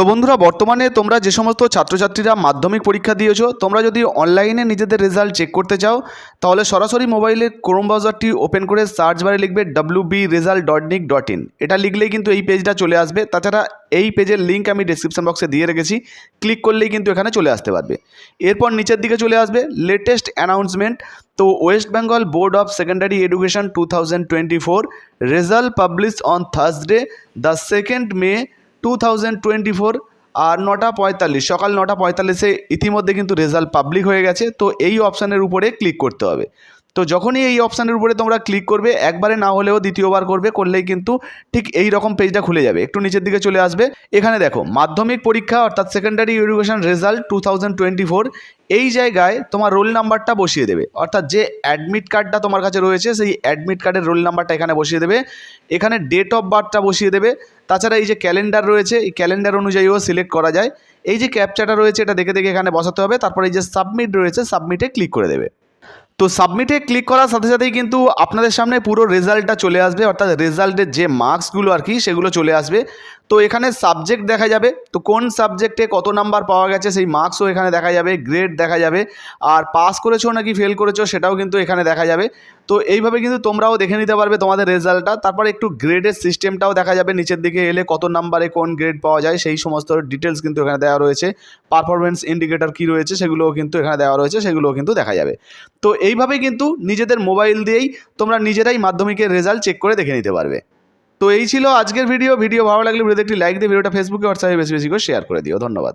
তো বন্ধুরা, বর্তমানে তোমরা যে সমস্ত ছাত্রছাত্রীরা মাধ্যমিক পরীক্ষা দিয়েছ, তোমরা যদি অনলাইনে নিজেদের রেজাল্ট চেক করতে চাও, তাহলে সরাসরি মোবাইলে ক্রোম ব্রাউজারটি ওপেন করে সার্চ বারে লিখবে W B result dot nic dot in এটা লিখলেই কিন্তু এই পেজটা চলে আসবে। তাছাড়া এই পেজের লিঙ্ক আমি ডিসক্রিপশন বক্সে দিয়ে রেখেছি। ক্লিক করলেই কিন্তু এখানে চলে আসতে পারবে। এরপর নিচের দিকে চলে আসবে লেটেস্ট অ্যানাউন্সমেন্ট তো West Bengal board of secondary education two thousand twenty four result publish on Thursday the second May two thousand twenty four আর নটা পঁয়তাল্লিশ, সকাল নটা পঁয়তাল্লিশে ইতিমধ্যে কিন্তু রেজাল্ট পাবলিক হয়ে গেছে, তো এই অপশানের উপরে ক্লিক করতে হবে। তো যখনই এই অপশানের উপরে তোমরা ক্লিক করবে, একবারে না হলেও দ্বিতীয়বার করবে, করলেই কিন্তু ঠিক এই রকম পেজটা খুলে যাবে। একটু নিচের দিকে চলে আসবে। এখানে দেখো, মাধ্যমিক পরীক্ষা অর্থাৎ সেকেন্ডারি এডুকেশন রেজাল্ট টু এই জায়গায় তোমার রোল নাম্বারটা বসিয়ে দেবে। অর্থাৎ যে অ্যাডমিট কার্ডটা তোমার কাছে রয়েছে, সেই অ্যাডমিট কার্ডের রোল নাম্বারটা এখানে বসিয়ে দেবে। এখানে ডেট অফ বার্থটা বসিয়ে দেবে। তাছাড়া এই যে ক্যালেন্ডার রয়েছে, এই ক্যালেন্ডার অনুযায়ীও সিলেক্ট করা যায়। এই যে ক্যাপচাটা রয়েছে, এটা দেখে দেখে এখানে বসাতে হবে। তারপরে এই যে সাবমিট রয়েছে সাবমিটে ক্লিক করে দেবে। তো সাবমিটে ক্লিক করার সাথে সাথেই কিন্তু আপনাদের সামনে পুরো রেজাল্টটা চলে আসবে, অর্থাৎ রেজাল্টের যে মার্কসগুলো আর কি, সেগুলো চলে আসবে। তো এখানে সাবজেক্ট দেখা যাবে। তো কোন সাবজেক্টে কত নাম্বার পাওয়া গেছে, সেই মার্কসও এখানে দেখা যাবে গ্রেড দেখা যাবে। আর পাস করেছ নাকি ফেল করেছ সেটাও কিন্তু এখানে দেখা যাবে। তো এইভাবে কিন্তু তোমরাও দেখে নিতে পারবে তোমাদের রেজাল্টটা তারপরে একটু গ্রেডের সিস্টেমটাও দেখা যাবে, নিচের দিকে এলে কত নাম্বারে কোন গ্রেড পাওয়া যায়, সেই সমস্ত ডিটেলস কিন্তু এখানে দেওয়া রয়েছে। পারফরমেন্স ইন্ডিকেটর কী রয়েছে সেগুলোও কিন্তু এখানে দেওয়া রয়েছে, সেগুলোও কিন্তু দেখা যাবে। তো এইভাবে কিন্তু নিজেদের মোবাইল দিয়েই তোমরা নিজেরাই মাধ্যমিকের রেজাল্ট চেক করে দেখে নিতে পারবে। তো এই ছিল আজকের ভিডিও ভিডিও ভালো লাগলে ভিডিওতে একটি লাইক দিয়ে, ভিডিওটা ফেসবুকে হোয়াটসঅ্যাপে বেশি বেশি করে শেয়ার করে দিও। ধন্যবাদ।